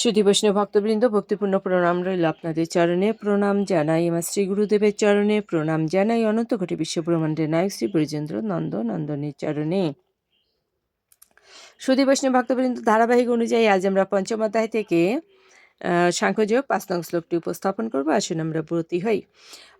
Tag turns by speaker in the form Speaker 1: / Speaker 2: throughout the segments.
Speaker 1: সুধী বৈষ্ণব ভক্তবৃন্দ, ভক্তিপূর্ণ প্রণাম রইল আপনাদের চরণে। প্রণাম জানাই আমার শ্রী গুরুদেবের চরণে। প্রণাম জানাই অনন্ত ঘটে বিশ্ব ব্রহ্মাণ্ডের নায়ক শ্রী ব্রজেন্দ্র নন্দ নন্দনের চরণে। সুধী বৈষ্ণব ভক্তবৃন্দ, ধারাবাহিক অনুযায়ী আজ আমরা পঞ্চম অধ্যায় থেকে সাংখ্যযোগ পাঁচ নং শ্লোকটি উপস্থাপন করব, আসুন আমরা ব্রতী হই।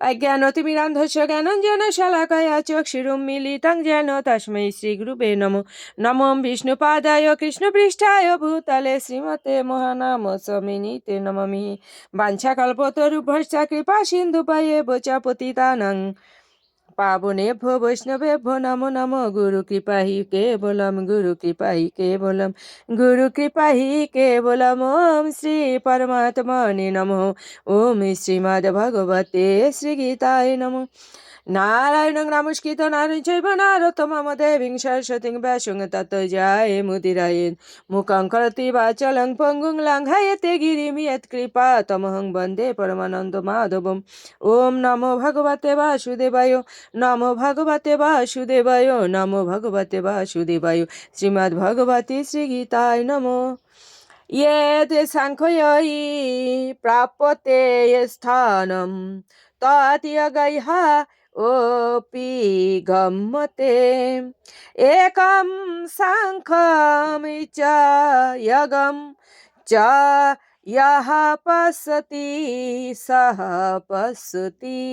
Speaker 1: অজ্ঞানতিমিরান্ধস্য জ্ঞানঞ্জন শালাকায়া চক্ষুরুম মিলিতং যেন তস্मै শ্রীগুরুবে নমো। নমো বিষ্ণুপাদায় কৃষ্ণপৃষ্ঠায় ভূতলে শ্রীমতে মহানাম স্বামিনীতে নমামি বাঞ্ছাকল্পতরুভশ্চ কৃপা সিন্ধুপায়ে বোচা পতিতানং বৈষ্ণবে ভো নম নম, গুরু কৃপাহি কে বলম গুরু কৃপাহি কে বলম গুরু কৃপাহি কে বলম ওম শ্রী পরমাত্মনে নম, ওম শ্রীমদ্ ভগবতে শ্রীগীতায় নমঃ। নারায়ণং নমস্কৃত নারায়ণ চৈব নারোত্তমম দেবীং সরস্বতীং ব্যাসং তত জয় মুদিরায়েন মুখং করতি বাচলং পঙ্গুং লঙ্ঘায়তে গিরিম যৎ কৃপা তমহং বন্দে পরমানন্দ মাধবম ওম নমো ভগবতে বাসুদেবায় নমো ভগবতে বাসুদেবায় নমো ভগবতে বাসুদেবায় শ্রীমদ্ ভগবতে শ্রীগীতায় নমো यद् साङ्ख्यै प्राप्यते स्थानं तद्यगैः ओपि गम्यते एकं साङ्ख्यं च यगं च यः पश्यति सः पश्यति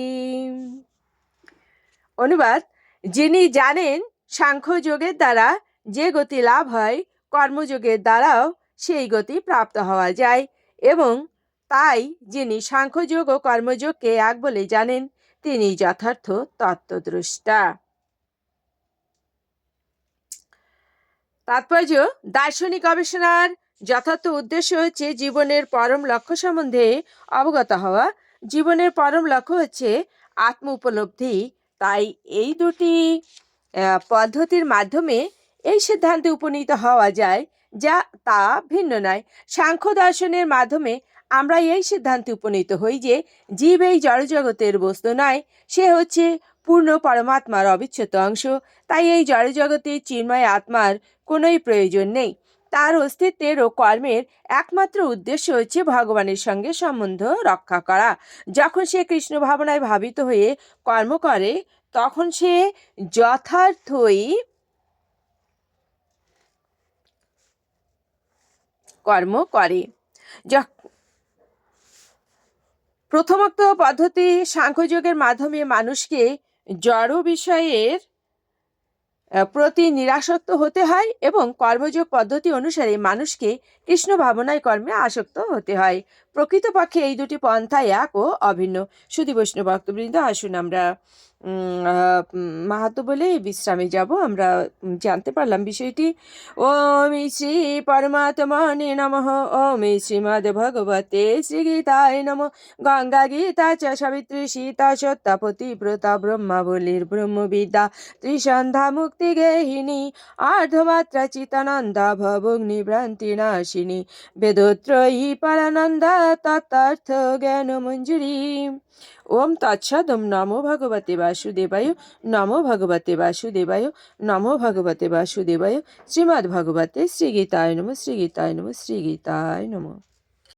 Speaker 1: অনুবাদ যিনি জানেন সাংখ্যযোগের দ্বারা যে গতি লাভ হয় কর্মযোগের দ্বারাও সেই গতি প্রাপ্ত হওয়া যায় এবং তাই যিনি সাংখ্যযোগ ও কর্মযোগকে এক বলে জানেন তিনি যথার্থ তত্ত্বদ্রষ্টা। তাৎপর্য, দার্শনিক গবেষণার যথার্থ উদ্দেশ্য হচ্ছে জীবনের পরম লক্ষ্য সম্বন্ধে অবগত হওয়া। জীবনের পরম লক্ষ্য হচ্ছে আত্ম উপলব্ধি তাই এই দুটি পদ্ধতির মাধ্যমে এই সিদ্ধান্তে উপনীত হওয়া যায়, যা তা ভিন্ন নয়। সাংখ্য দর্শনের মাধ্যমে আমরা এই সিদ্ধান্তে উপনীত হই যে জীব এই জড়জগতের বস্তু নয়, সে হচ্ছে পূর্ণ পরমাত্মার অবিচ্ছেদ্য অংশ। তাই এই জড়জগতের চিন্ময় আত্মার কোনোই প্রয়োজন নেই। তার অস্তিত্বের ও কর্মের একমাত্র উদ্দেশ্য হচ্ছে ভগবানের সঙ্গে সম্বন্ধ রক্ষা করা। যখন সে কৃষ্ণ ভাবনায় ভাবিত হয়ে কর্ম করে, তখন সে যথার্থই কর্ম করে। প্রথমোক্ত পদ্ধতি সাংখ্যযোগের মাধ্যমে মানুষকে জড় বিষয়ের প্রতি নিরাসক্ত হতে হয় এবং কর্মযোগ পদ্ধতি অনুসারে মানুষকে কৃষ্ণ ভাবনায় কর্মে আসক্ত হতে হয়। প্রকৃতপক্ষে এই দুটি পন্থা এক ও অভিন্ন। সুধী বৈষ্ণব ভক্তবৃন্দ, আসুন আমরা মাহাতো বলে বিশ্রামে যাব। আমরা জানতে পারলাম বিষয়টি। ওম শ্রী পরমাত্মনে নমঃ। ওম শ্রীমদ্ ভগবতে শ্রী গীতায় নম। গঙ্গা গীতা চ সাবিত্রী সীতা সত্যাপতি ব্রতা ব্রহ্মাবলীর ব্রহ্মবিদ্যা ত্রিসন্ধ্যা মুক্তি গেহিনী আর্ধমাত্রা চিতানন্দা ভবগ্নি ভ্রান্তি নাশিনী বেদত্রয়ী পরানন্দা তত্তার্থ জ্ঞানমঞ্জরি ওম তৎসদ নমো ভগবতে বাসুদেবায় নমো ভগবতে বাসুদেবায় নমো ভগবতে বাসুদেবায় শ্রীমদ্ ভগবতে শ্রীগীতায় নম শ্রীগীতায় নম শ্রীগীতায় নম